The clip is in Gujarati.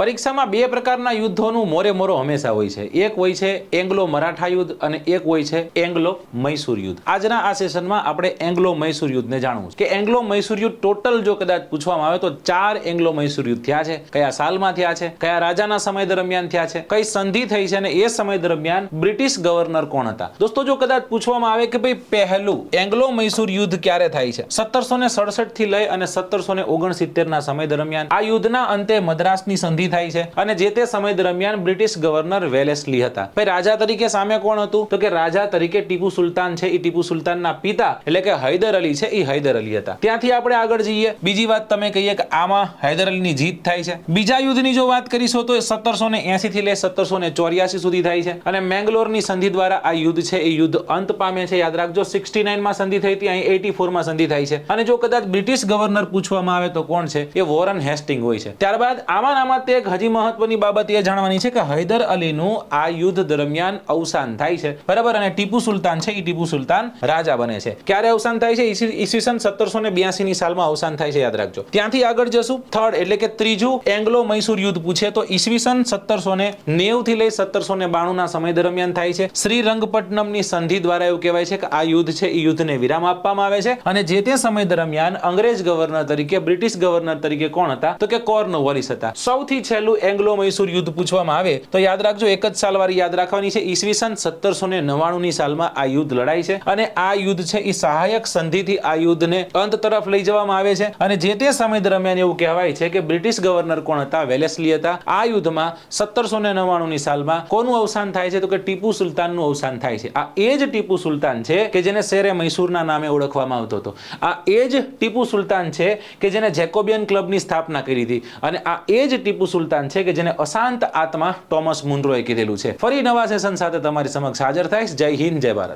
પરીક્ષામાં બે પ્રકારના યુદ્ધોનું મોરે મોરો હંમેશા હોય છે. એક હોય છે એંગ્લો મરાઠા યુદ્ધ અને એક હોય છે એંગ્લો મૈસૂર યુદ્ધ. આજના આ સેશનમાં આપણે એંગ્લો મૈસૂર યુદ્ધને જાણવું કે એંગ્લો મૈસૂર યુદ્ધ ટોટલ જો કદાચ પૂછવામાં આવે તો ચાર એંગ્લો મૈસૂર યુદ્ધ થયા છે. કયા સાલમાં થયા છે? કયા રાજાના સમય દરમિયાન થયા છે? કઈ સંધિ થઈ છે અને એ સમય દરમિયાન બ્રિટિશ ગવર્નર કોણ હતા? દોસ્તો, જો કદાચ પૂછવામાં આવે કે ભાઈ પહેલું એંગ્લો મૈસૂર યુદ્ધ ક્યારે થાય છે? સત્તરસો ને સડસઠથી લઈ અને સત્તરસો ને ઓગણસિત્તેર ના સમય દરમિયાન આ યુદ્ધના અંતે મદ્રાસની સંધિ થાય છે અને જે તે સમય દરમિયાન બ્રિટિશ ગવર્નર વેલેસલી હતા. ભાઈ, રાજા તરીકે સામે કોણ હતું? તો કે રાજા તરીકે ટીપુ સુલતાન છે. એ ટીપુ સુલતાનના પિતા એટલે કે હૈદર અલી છે એ હૈદર અલી હતા. ત્યાંથી આપણે આગળ જઈએ. બીજી વાત તમે કહીએ કે આમાં હૈદર અલીની જીત થાય છે. બીજા યુદ્ધની જો વાત કરીશું તો સત્તરસો ને એસી થી લઈ સત્તરસો ને ચોર્યાસી સુધી થાય છે. અને મેંગ્લોરની સંધિ દ્વારા આ યુદ્ધ છે, એ યુદ્ધ અંત પામે છે. યાદ રાખજો, સિક્સટી નાઇનમાં સંધિ થઈ હતી, અહીં એટી ફોરમાં સંધિ થાય છે. અને જો કદાચ બ્રિટિશ ગવર્નર પૂછવામાં આવે તો કોણ છે? એ વોરન હેસ્ટિંગ હોય છે. ત્યારબાદ આમાં આમાં તે એક હજી મહત્વની બાબત એ જાણવાની છે કે હૈદર અલીનું આ યુદ્ધ દરમિયાન અવસાન થાય છે. બરાબર? અને ટીપુ સુલતાન છે એ ટીપુ સુલતાન રાજા બને છે. ક્યારે અવસાન થાય છે? ઈસવીસન સત્તરસો ને બ્યાસી ની સાલમાં અવસાન થાય છે, યાદ રાખજો. ત્યાંથી આગળ જશું. થર્ડ એટલે કે ત્રીજું એંગ્લો મૈસૂર યુદ્ધ પૂછે તો ઈસવીસન સત્તરસો ને નેવથી લઈ સત્તરસો ને બાણું ના સમય દરમિયાન થાય છે. શ્રી રંગપટ્ટનમની સંધિ દ્વારા એવું કહેવાય છે કે આ યુદ્ધ છે એ યુદ્ધને વિરામ આપવામાં આવે છે. અને જે તે સમય દરમિયાન અંગ્રેજ ગવર્નર તરીકે, બ્રિટિશ ગવર્નર તરીકે કોણ હતા? તો કે કોર્નવોલિસ હતા. સૌથી છેલ્લું એંગ્લો મૈસૂર યુદ્ધ પૂછવામાં આવે તો યાદ રાખજો, એક જ સાલ વાળી યાદ રાખવાની છે. ઈસવીસન સત્તરસો ને નવાણું સાલમાં આ યુદ્ધ લડાય છે અને આ યુદ્ધ છે એ સહાયક સંધિથી આ યુદ્ધને અંત તરફ લઈ જવામાં આવે છે અને જે તે સમય દરમિયાન એવું કહેવાય છે કે બ્રિટિશ ગવર્નર કોણ હતા? વેલેસલી હતા. આ યુદ્ધમાં સત્તરસો ને નવ્વાણુંની સાલમાં કોનું અવસાન થાય છે? તો કે ટીપુ સુલતાનનું અવસાન થાય છે. આ એ જ ટીપુ સુલતાન છે કે જેને શેરે મૈસૂરના નામે ઓળખવામાં આવતો હતો. આ એ જ ટીપુ સુલતાન છે કે જેને જેકોબિયન ક્લબની સ્થાપના કરી હતી. અને આ એ જ ટીપુ સુલતાન છે કે જેને અશાંત આત્મા ટોમસ મુન્રોએ કીધેલું છે. ફરી નવા સેશન સાથે તમારી સમક્ષ હાજર થઈશ. જય હિન્દ, જય ભારત.